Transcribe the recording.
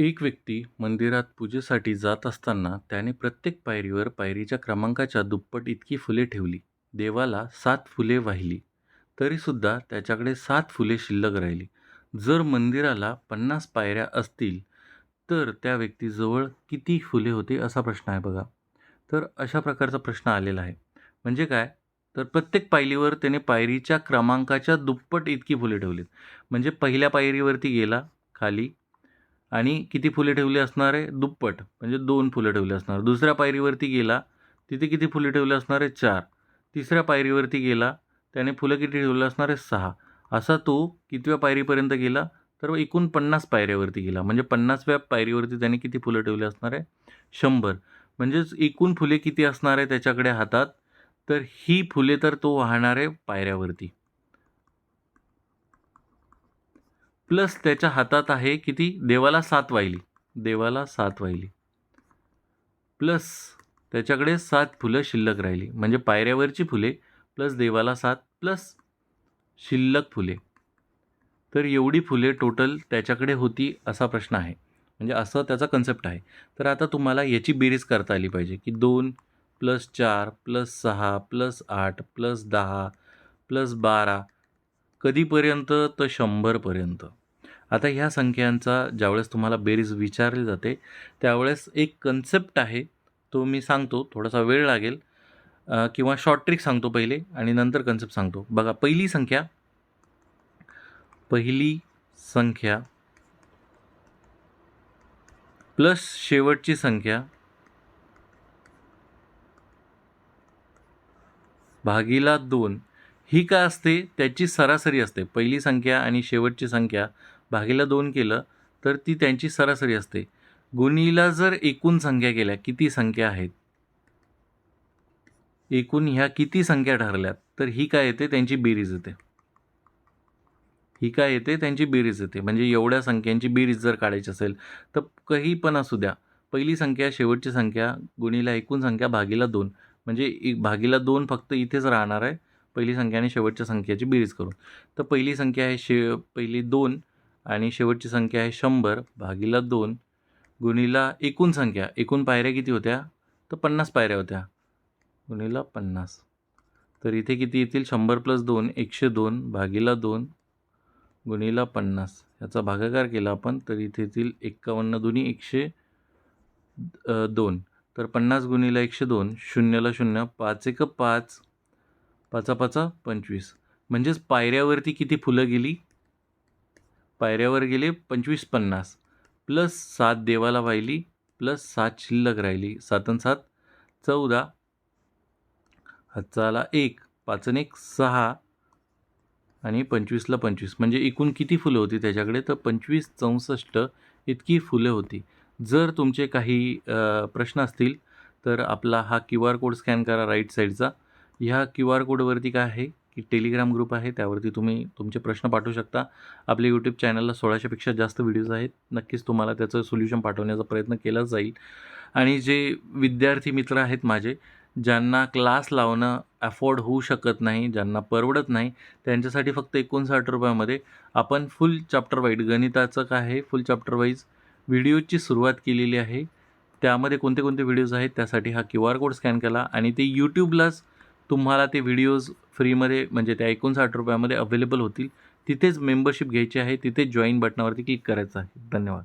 एक व्यक्ती मंदिरात पूजेसाठी जात असताना त्याने प्रत्येक पायरीवर पायरीच्या क्रमांकाच्या दुप्पट इतकी फुले ठेवली. देवाला सात फुले वाहिली, तरीसुद्धा त्याच्याकडे सात फुले शिल्लक राहिली. जर मंदिराला पन्नास पायऱ्या असतील, तर त्या व्यक्तीजवळ किती फुले होते असा प्रश्न आहे बघा. तर अशा प्रकारचा प्रश्न आलेला आहे. म्हणजे काय? तर प्रत्येक पायरीवर त्याने पायरीच्या क्रमांकाच्या दुप्पट इतकी फुले ठेवलीत. म्हणजे पहिल्या पायरीवरती गेला खाली आणि किती फुले ठेवली असणार आहे? दुप्पट म्हणजे दोन फुलं ठेवली असणार. दुसऱ्या पायरीवरती गेला, तिथे किती फुले ठेवली असणार आहे? चार. तिसऱ्या पायरीवरती गेला, त्याने फुलं किती ठेवले असणार आहे? सहा. असा तो कितव्या पायरीपर्यंत गेला? तर एकूण पन्नास पायऱ्यावरती गेला. म्हणजे पन्नासव्या पायरीवरती त्याने किती फुलं ठेवली असणार आहे? शंभर. म्हणजेच एकूण फुले किती असणार आहे त्याच्याकडे हातात? तर ही फुले तर तो वाहणार आहे पायऱ्यावरती. प्लस त्याच्या हातात आहे किती? देवाला सात वाहिली. देवाला सात वाहिली. प्लस त्याच्याकडे सात फुलं शिल्लक राहिली. म्हणजे पायऱ्यावरची फुले प्लस देवाला सात प्लस शिल्लक फुले. तर एवढी फुले टोटल त्याच्याकडे होती असा प्रश्न आहे. म्हणजे असं त्याचा कन्सेप्ट आहे. तर आता तुम्हाला याची बेरीज करता आली पाहिजे की दोन प्लस चार प्लस सहा प्लस आठ प्लस दहा प्लस बारा कधीपर्यंत तर शंभरपर्यंत. आता ह्या संख्यांचा ज्यावेळेस तुम्हाला बेरीज विचारली जाते त्यावेळेस एक कन्सेप्ट आहे तो मी सांगतो थोडासा वेळ लागेल. किंवा शॉर्ट ट्रिक सांगतो पहिले आणि नंतर कन्सेप्ट सांगतो. बघा पहिली संख्या पहिली संख्या प्लस शेवटची संख्या भागीला दोन. ही काय असते? त्याची सरासरी असते. पहिली संख्या आणि शेवटची संख्या भागीला दोन केलं तर ती त्यांची सरासरी असते. गुणीला जर एकूण संख्या केल्या किती संख्या आहेत? एकूण ह्या किती संख्या ठरल्यात? तर ही काय येते? त्यांची बेरीज येते. ही काय येते? त्यांची बेरीज येते. म्हणजे एवढ्या संख्यांची बेरीज जर काढायची असेल तर काही पण असू द्या. पहिली संख्या शेवटची संख्या गुणीला एकूण संख्या भागीला दोन. म्हणजे एक भागीला दोन फक्त इथेच राहणार आहे. पहिली संख्या आणि शेवटच्या संख्येची बेरीज करून. तर पहिली संख्या आहे शे पहिली दोन आणि शेवटची संख्या आहे शंभर भागीला दोन गुणीला एकूण संख्या. एकूण पायऱ्या किती होत्या? तर पन्नास पायऱ्या होत्या. गुणीला पन्नास. तर इथे किती येतील? शंभर प्लस दोन एकशे दोन भागीला दोन गुणीला पन्नास. याचा भागाकार केला आपण तर इथे येतील एक्कावन्न दोन्ही एकशे दोन. तर पन्नास गुणीला एकशे दोन शून्यला शून्य पाच एक पाच पाचा पाचा पंचवीस. म्हणजेच पायऱ्यावरती किती फुलं गेली? पायऱ्यावर गेले पंचवीस पन्नास. प्लस सात देवाला वाहिली प्लस सात शिल्लक राहिली. सातन सात चौदा. हातचा एक पाचन एक सहा. आणि पंचवीसला पंचवीस. म्हणजे एकूण किती फुलं होती त्याच्याकडे? तर पंचवीस चौसष्ट इतकी फुलं होती. जर तुमचे काही प्रश्न असतील तर आपला हा क्यू आर कोड स्कॅन करा राईट साईडचा ह्या क्यू आर कोडवरती काय आहे की टेलिग्राम ग्रुप आहे त्यावरती तुम्ही तुमचे प्रश्न पाठवू शकता. आपल्या यूट्यूब चॅनलला सोळाशेपेक्षा जास्त व्हिडिओज आहेत. नक्कीच तुम्हाला त्याचं सोल्युशन पाठवण्याचा प्रयत्न केला जाईल. आणि जे विद्यार्थी मित्र आहेत माझे ज्यांना क्लास लावणं अफोर्ड होऊ शकत नाही ज्यांना परवडत नाही त्यांच्यासाठी फक्त एकोणसाठ रुपयामध्ये आपण फुल चॅप्टर वाईज गणिताचं काय आहे फुल चॅप्टर वाईज व्हिडिओची सुरुवात केलेली आहे. त्यामध्ये कोणते कोणते व्हिडिओज आहेत त्यासाठी हा क्यू आर कोड स्कॅन केला आणि ते यूट्यूबलाच तुम्हाला ते व्हिडिओज फ्रीमध्ये म्हणजे त्या एकोणसाठ रुपयामध्ये अवेलेबल होतील. तिथेच मेंबरशिप घ्यायची आहे तिथेच जॉईन बटनावरती क्लिक करायचं आहे. धन्यवाद.